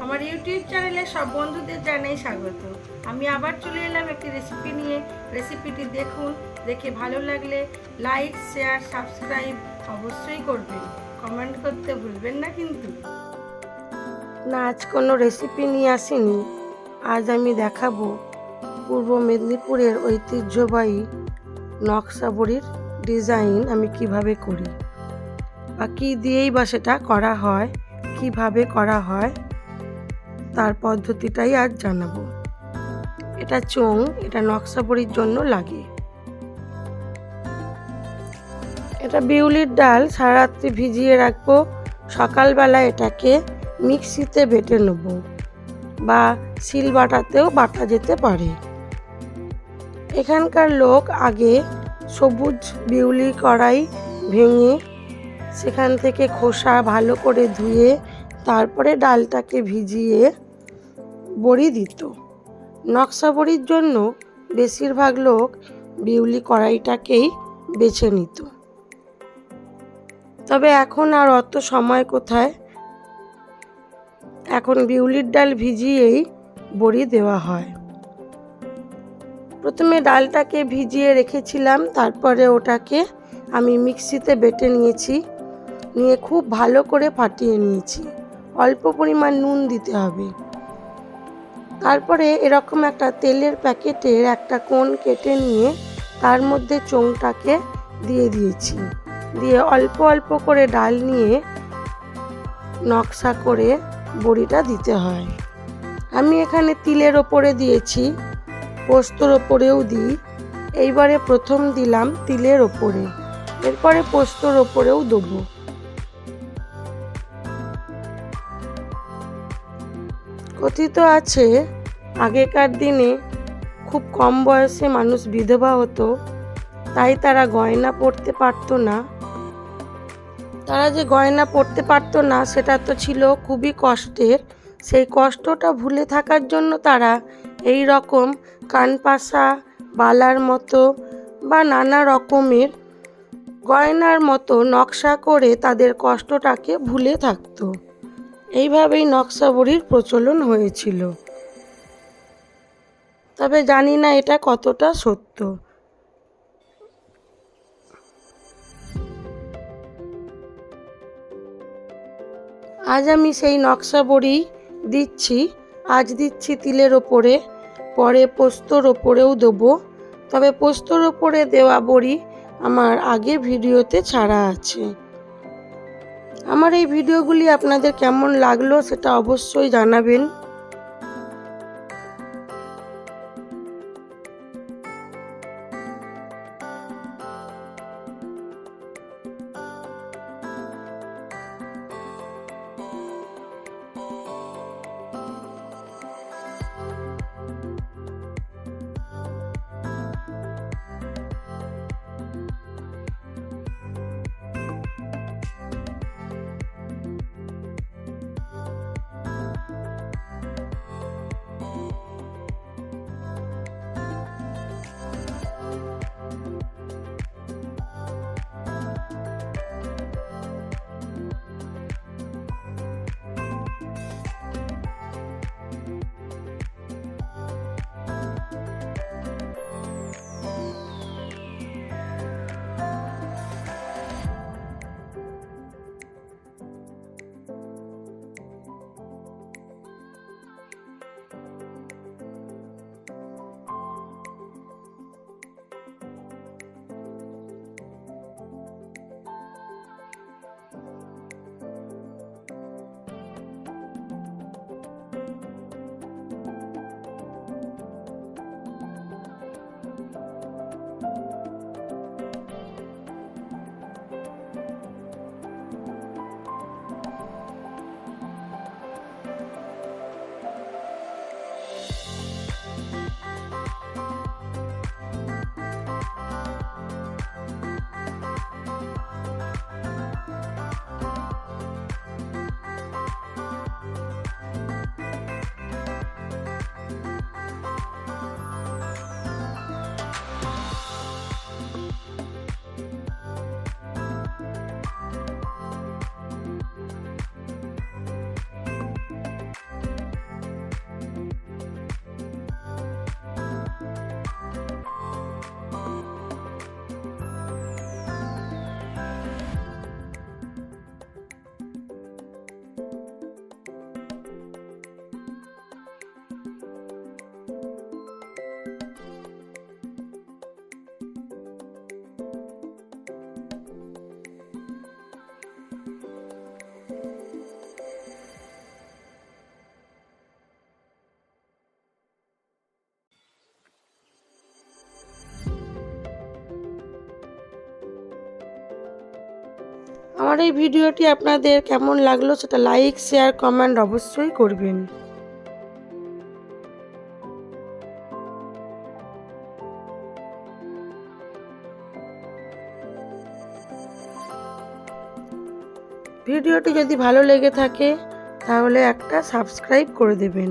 আমার ইউটিউব চ্যানেলে সব বন্ধুদের জানাই স্বাগত। আমি আবার চলে এলাম একটি রেসিপি নিয়ে। রেসিপিটি দেখুন, দেখে ভালো লাগলে লাইক শেয়ার সাবস্ক্রাইব অবশ্যই করবেন। কমেন্ট করতে ভুলবেন না কিন্তু। না, আজ কোনো রেসিপি নিয়ে আসিনি। আজ আমি দেখাবো পূর্ব মেদিনীপুরের ঐতিহ্যবাহী নকশাবড়ির ডিজাইন আমি কীভাবে করি। বা কী দিয়েই বা সেটা করা হয়, কীভাবে করা হয় তার পদ্ধতিটাই আজ জানাব। এটা চোং এটা নকশাবড়ির জন্য লাগে। এটা বিউলির ডাল সারা রাত্রি ভিজিয়ে রাখব। সকালবেলা এটাকে মিক্সিতে বেটে নেব বা শিল বাটাতেও বাটা যেতে পারে। এখানকার লোক আগে সবুজ বিউলি কড়াই ভেঙে সেখান থেকে খোসা ভালো করে ধুয়ে তারপরে ডালটাকে ভিজিয়ে বড়ি দিত। নকশা বড়ির জন্য বেশিরভাগ লোক বিউলি কড়াইটাকেই বেছে নিত। তবে এখন আর অত সময় কোথায়? এখন বিউলির ডাল ভিজিয়েই বড়ি দেওয়া হয়। প্রথমে ডালটাকে ভিজিয়ে রেখেছিলাম, তারপরে ওটাকে আমি মিক্সিতে বেটে নিয়েছি, নিয়ে খুব ভালো করে ফাটিয়ে নিয়েছি। অল্প পরিমাণ নুন দিতে হবে। তারপরে এরকম একটা তেলের প্যাকেটের একটা কোণ কেটে নিয়ে তার মধ্যে চোংটাকে দিয়ে দিয়েছি। দিয়ে অল্প অল্প করে ডাল নিয়ে নকশা করে বড়িটা দিতে হয়। আমি এখানে তিলের ওপরে দিয়েছি, পোস্তর ওপরেও দিই। এইবারে প্রথম দিলাম তিলের ওপরে। এরপরে পোস্তর ওপরেও দেবো। কথিত আছে আগেকার দিনে খুব কম বয়সে মানুষ বিধবা হতো, তাই তারা গয়না পরতে পারতো না। তারা যে গয়না পরতে পারতো না, সেটা তো ছিল খুবই কষ্টের। সেই কষ্টটা ভুলে থাকার জন্য তারা এই রকম কানপাশা, বালার মতো বা নানা রকমের গয়নার মতো নকশা করে তাদের কষ্টটাকে ভুলে থাকতো। এইভাবেই নকশাবড়ির প্রচলন হয়েছিল। তবে জানি না এটা কতটা সত্য। আজ আমি সেই নকশা বড়ি দিচ্ছি, আজ দিচ্ছি তিলের ওপরে, পরে পোস্তর ওপরেও দেবো। তবে পোস্তর ওপরে দেওয়া বড়ি আমার আগে ভিডিওতে ছাড়া আছে। আমার এই ভিডিওগুলি আপনাদের কেমন লাগল সেটা অবশ্যই জানাবেন। আমার এই ভিডিওটি আপনাদের কেমন লাগল সেটা লাইক, শেয়ার, কমেন্ট অবশ্যই করবেন। ভিডিওটি যদি ভালো লেগে থাকে, তাহলে একটা সাবস্ক্রাইব করে দেবেন।